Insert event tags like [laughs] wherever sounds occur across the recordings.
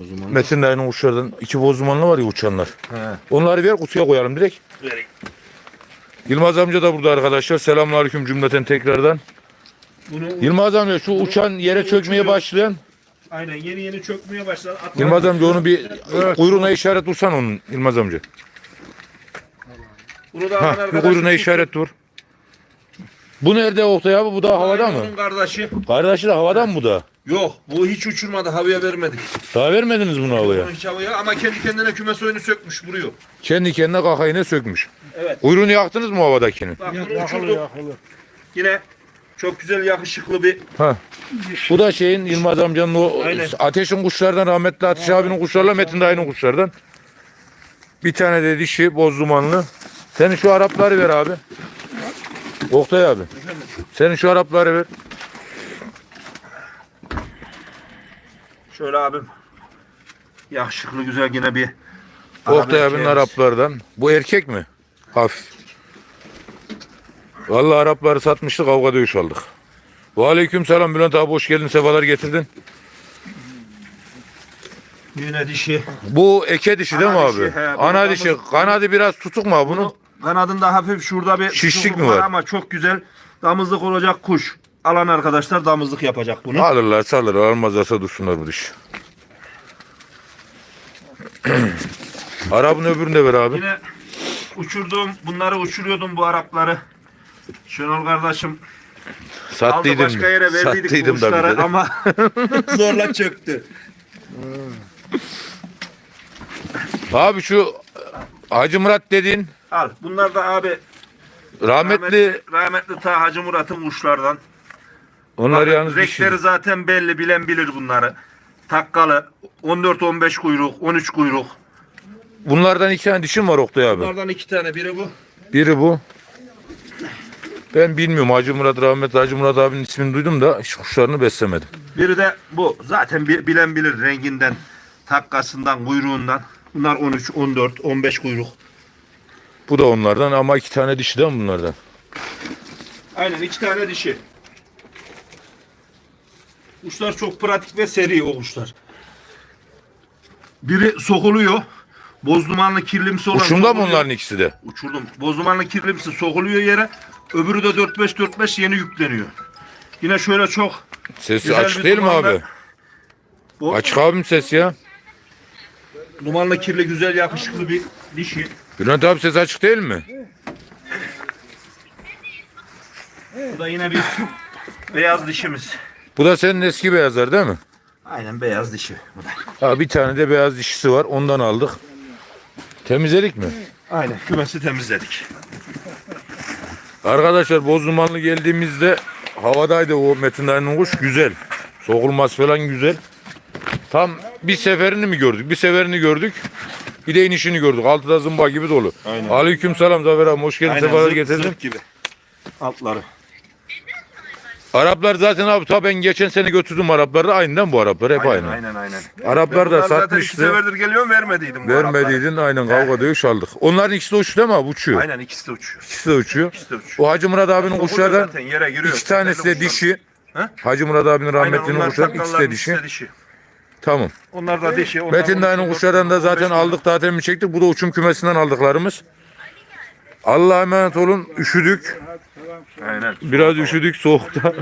O zaman Metin dayının kuşlardan iki bozdumanlı var ya uçanlar. He. Onları ver kutuya koyalım direkt. Vereyim. Yılmaz amca da burada arkadaşlar. Selamünaleyküm cümleten tekrardan. Bunu Yılmaz amca şu uçan yere çökmeye başlayan. aynen yeni yeni çökmeye başladı. Atlar- Yılmaz amca onu bir kuyruğuna işaret vursan onun Yılmaz amca. Bunu da Ha, alan bir arkadaşım kuyruğuna işaret vur. Bu nerede Oktay abi? Bu da havada mı? Onun kardeşi. Kardeşi de havada mı bu da? Yok bu hiç uçurmadı havaya vermedik. Daha vermediniz bunu havaya. Hiç havaya ama kendi kendine kümes oyunu sökmüş vuruyor. Kendi kendine kakayına sökmüş. Evet. Kuyruğunu yaktınız mı havadakini? Bak bunu uçurduk. Yine çok güzel yakışıklı bir Ha. Bu da şeyin Yılmaz amcanın o Aynen. ateşin kuşlardan rahmetli Ateş abinin kuşlarla Metin dayının kuşlardan. Bir tane de dişi boz dumanlı. Senin şu Arapları ver abi. Oktay abi. Senin şu Arapları ver. şöyle abim. Yakışıklı güzel yine bir Oktay abinin. Araplardan. Bu erkek mi? Hafif. Vallahi Arapları satmıştık kavga dövüş aldık. Ve aleyküm selam Bülent abi hoş geldin sefalar getirdin. Yine dişi. Bu eke dişi değil mi Ana abi? dişi, he, Ana damız- dişi. Kanadı biraz tutuk mu abi bunun? Bunu kanadında hafif şurada bir Şişlik mi var? Ama çok güzel damızlık olacak kuş. Alan arkadaşlar damızlık yapacak bunu. Alırlar salırlar almazlarsa dursunlar bu diş. [clears throat] Arabın öbürünü de ver abi. Yine uçurduğum bunları uçuruyordum bu Arapları. Şenol kardeşim aldı Sattıydım. başka yere verdiydik bu Sattıydım da bir de. ama [laughs] zorla çöktü. Abi şu Hacı Murat dediğin Al bunlar da abi rahmetli rahmetli, rahmetli ta Hacı Murat'ın kuşlardan. onlar Bakın, yalnız renkleri dişi. zaten belli bilen bilir bunları. Takkalı 14-15 kuyruk 13 kuyruk. Bunlardan iki tane dişim var Oktay abi. Bunlardan iki tane biri bu. Biri bu. Ben bilmiyorum Hacı Murat rahmetli Hacı Murat abinin ismini duydum da hiç kuşlarını beslemedim. Biri de bu. Zaten bi- bilen bilir renginden, takkasından, kuyruğundan. Bunlar 13, 14, 15 kuyruk. Bu da onlardan ama iki tane dişi de bunlardan? Aynen iki tane dişi. Kuşlar çok pratik ve seri o kuşlar. Biri sokuluyor. Bozdumanlı kirlimsi olan Uçumda mı sokuluyor. onların ikisi de? Uçurdum. Bozdumanlı kirlimsi sokuluyor yere. Öbürü de 4-5-4-5 yeni yükleniyor. Yine şöyle çok Sesi Güzel açık bir değil mi abi? bu Açık abim ses ya. Dumanlı kirli güzel yakışıklı bir dişi. Bülent abi ses açık değil mi? Bu da yine bir beyaz dişimiz. Bu da senin eski beyazlar değil mi? Aynen beyaz dişi. Bu da. Ha bir tane de beyaz dişisi var. Ondan aldık. Temizledik mi? Aynen kümesi temizledik. Arkadaşlar Bozdumanlı geldiğimizde havadaydı o Metin Dayı'nın kuş. Güzel. Sokulmaz falan güzel. Tam bir seferini mi gördük? Bir seferini gördük. Bir de inişini gördük. Altıda zımba gibi dolu. Aynen. Aleyküm selam Zafer abi. Hoş geldin. Sefalar getirdin. gibi. Altları. Araplar zaten abi ta ben geçen sene götürdüm Arapları aynıdan bu Araplar hep aynı. Aynen aynen. Araplar da zaten iki satmıştı. seferdir geliyorum vermediydim. bu Araplara. Vermediydin aynen kavga dövüş aldık. Onların ikisi de mi abi? Uçuyor. Aynen ikisi de uçuyor. İkisi de uçuyor. İkisi de uçuyor. O Hacı Murat abinin Sokuluyor kuşlardan zaten yere giriyor. iki tanesi de Kuşlar. dişi. He? Hacı Murat abinin Aynen onlar kuşlardan ikisi de ikisi dişi. de dişi. Tamam. Onlar da dişi. onlar Metin dayının kuşlardan da zaten aldık zaten mi çektik. Bu da uçum kümesinden aldıklarımız. Allah'a emanet olun. Üşüdük. Aynen. Biraz üşüdük soğukta.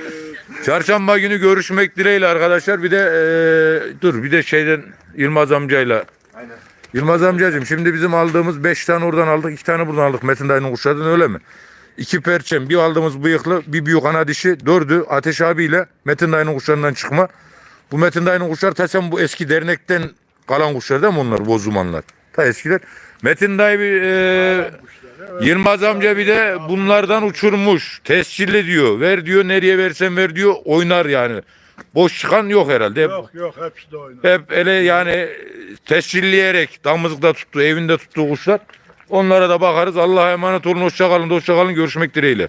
[laughs] Çarşamba günü görüşmek dileğiyle arkadaşlar. Bir de eee, dur bir de şeyden Yılmaz amcayla. Aynen. Yılmaz amcacığım şimdi bizim aldığımız 5 tane oradan aldık. 2 tane buradan aldık Metin dayının kuşlardan öyle mi? İki perçem bir aldığımız bıyıklı bir büyük ana dişi dördü Ateş abiyle Metin dayının kuşlarından çıkma. Bu Metin dayının kuşlar ta sen bu eski dernekten kalan kuşlar değil mi onlar bozumanlar? Ta eskiler. Metin dayı bir eee, Yılmaz amca bir de bunlardan uçurmuş. Tescilli diyor. Ver diyor nereye versen ver diyor. Oynar yani. Boş çıkan yok herhalde. Hep, Yok yok hepsi de oynar. hep ele yani tescilleyerek damızlıkta tuttu, evinde tuttuğu kuşlar. Onlara da bakarız. Allah'a emanet olun. Hoşça kalın. Hoşça kalın. Görüşmek dileğiyle.